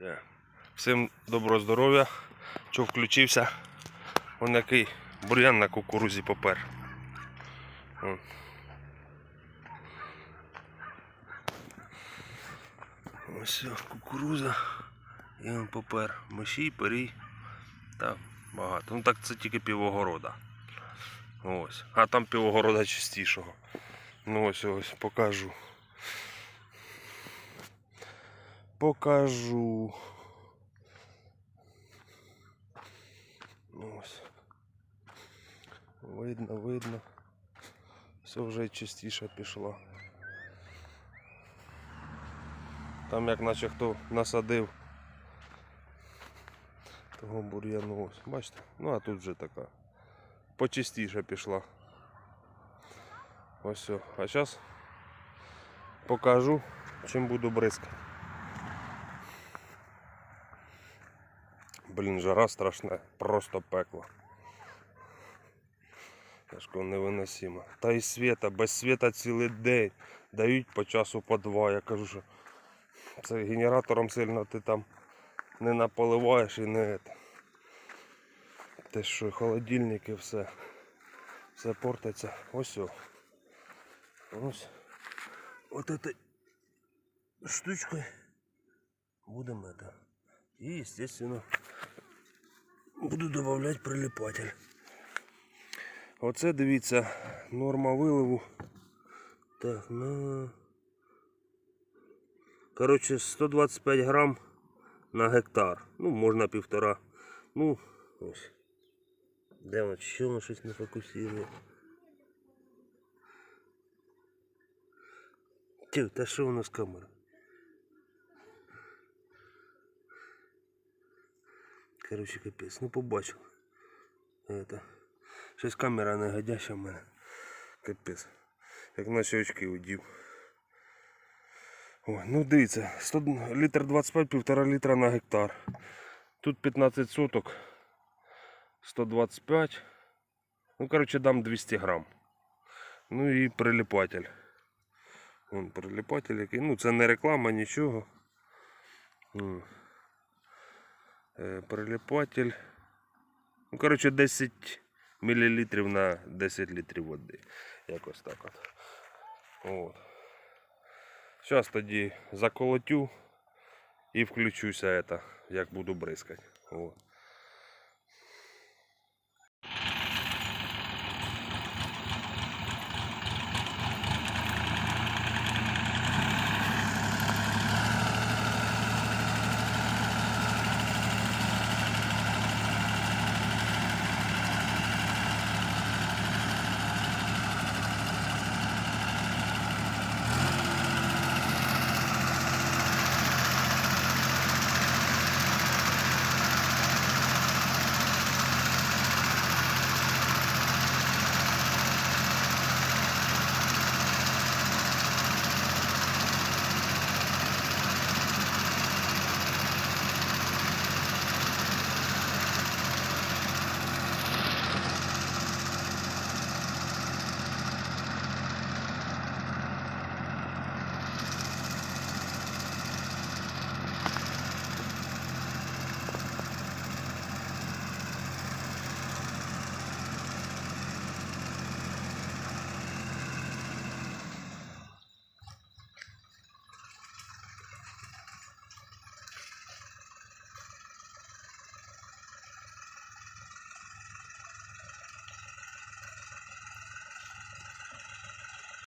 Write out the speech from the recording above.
Так. Всім доброго здоров'я. Що включився? Вон який бур'ян на кукурузі попер. Вон. Ось кукуруза. І він попер. Мишій, перій. Та багато. Ну так це тільки півогорода. Ось. А там півогорода чистішого. Ну ось ось покажу. Покажу. Ось. Видно, видно. Все вже частіше пішло. Там як наче хто насадив того бур'яну ось. Бачите? Ну а тут вже така. Почистіше пішла. Ось все. А зараз покажу, чим буду бризкати. Блін, жара страшна, просто пекло. Тяжко невиносимо. Та і світа, без світа цілий день. Дають по часу по два. Я кажу, що це генератором сильно ти там не наполиваєш і не. Те, що і холодильник і все. Все портиться. Ось о. Ось. От этой штучкой будем это. И, естественно, буду добавлять прилипатель. Оце дивіться, норма виливу. Так, на. Коротше, 125 грам на гектар. Ну, можна півтора. Ну, ось. Де воно? Що воно щось не фокусує? Тю, та що воно з камери? Короче, капець, ну побачив. Это. Щось камера не годяща в мене. Капець. Як наші очки удів. Ой, ну дивіться, 100, літр 25, півтора літра на гектар. Тут 15 соток. 125. Ну, короче, дам 200 грам. Ну і прилипатель. Вон прилипатель який. Ну, це не реклама, нічого. Е, Ну, коротше, 10 мл на 10 літрів води. Якось так от. От. Зараз тоді заколотю і включуся, як буду бризкати. От.